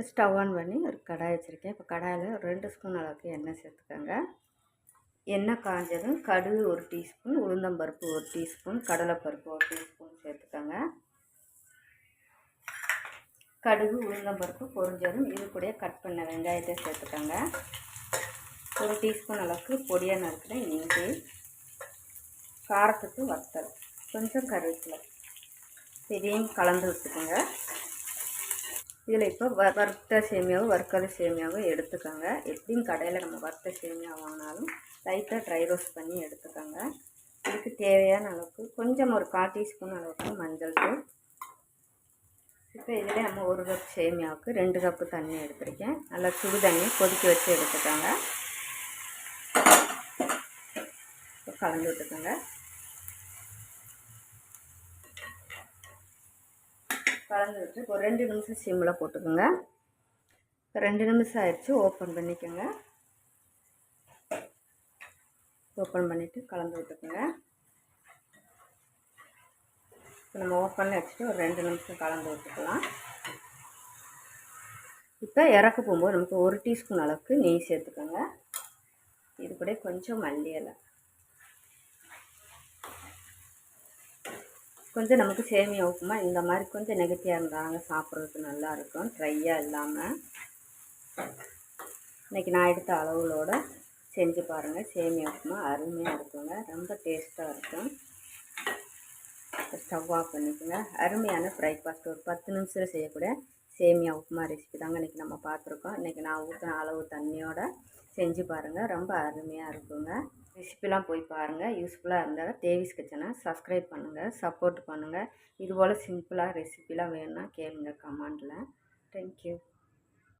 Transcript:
இப்போ stove on பண்ணி ஒரு கடாய் வச்சுருக்கேன். இப்போ கடாயில் ரெண்டு ஸ்பூன் அளவுக்கு எண்ணெய் சேர்த்துக்கோங்க. எண்ணெய் காஞ்சதும் கடுகு ஒரு டீஸ்பூன் உளுந்தம்பருப்பு ஒரு டீஸ்பூன் கடலைப்பருப்பு ஒரு டீஸ்பூன் சேர்த்துக்கோங்க. கடுகு உளுந்தம்பருப்பு பொரிஞ்சதும் இது கூட கட் பண்ண வெங்காயத்தை சேர்த்துக்கோங்க. ஒரு டீஸ்பூன் அளவுக்கு பொடியாக நறுக்கிற இஞ்சி காரத்துக்கு வத்தல் கொஞ்சம் கருவேப்பிலை இதையும் கலந்து விட்டுக்கோங்க. இதில் இப்போ வ வறுத்த சேமியாவும் வறுக்காத சேமியாவும் எடுத்துக்கோங்க. எப்படியும் கடையில் நம்ம வறுத்த சேமியா வாங்கினாலும் லைட்டாக ட்ரை ரோஸ்ட் பண்ணி எடுத்துக்கோங்க. இதுக்கு தேவையான அளவுக்கு கொஞ்சம் ஒரு கால் டீஸ்பூன் அளவுக்கு மஞ்சள் தூள். இப்போ இதில் நம்ம ஒரு கப் சேமியாவுக்கு ரெண்டு கப்பு தண்ணி எடுத்துருக்கேன். நல்லா சுடு தண்ணி கொதிக்க வச்சு எடுத்துக்கோங்க. கலந்து விட்டுக்கோங்க. கலந்து விட்டு ஒரு ரெண்டு நிமிஷம் சிம்மில் போட்டுக்கோங்க. ரெண்டு நிமிஷம் ஆயிடுச்சு ஓப்பன் பண்ணிக்கோங்க. ஓப்பன் பண்ணிவிட்டு கலந்து விட்டுக்கோங்க. இப்போ நம்ம ஓப்பனில் வச்சுட்டு ஒரு ரெண்டு நிமிஷம் கலந்து விட்டுக்கலாம். இப்போ இறக்க போகும்போது நமக்கு ஒரு டீஸ்பூன் அளவுக்கு நெய் சேர்த்துக்கோங்க. இது கூட கொஞ்சம் மல்லி இலை. கொஞ்சம் நமக்கு சேமியா உப்புமா இந்த மாதிரி கொஞ்சம் நெகட்டிவாக இருந்தாங்க. சாப்பிட்றதுக்கு நல்லாயிருக்கும் ட்ரையாக இல்லாமல் இன்றைக்கி நான் எடுத்த அளவுகளோடு செஞ்சு பாருங்கள் சேமியா உப்புமா அருமையாக இருக்குங்க. ரொம்ப டேஸ்ட்டாக இருக்கும். ஸ்டவ் ஆஃப் பண்ணிக்கோங்க. அருமையான பிரேக்ஃபாஸ்ட் ஒரு பத்து நிமிஷத்தில் செய்யக்கூடிய சேமியா உப்புமா ரெசிபி தாங்க இன்றைக்கி நம்ம பார்த்துருக்கோம். இன்றைக்கி நான் ஊற்றின அளவு தண்ணியோட செஞ்சு பாருங்கள் ரொம்ப அருமையாக இருக்குங்க. ரெசிபிலாம் போய் பாருங்கள் யூஸ்ஃபுல்லாக இருந்தால் தேவிஸ் கிச்சனை சப்ஸ்கிரைப் பண்ணுங்கள் சப்போர்ட் பண்ணுங்கள் இதுபோல் சிம்பிளாக ரெசிபிலாம் வேணும்னா கேளுங்க கமெண்டில். தேங்க்யூ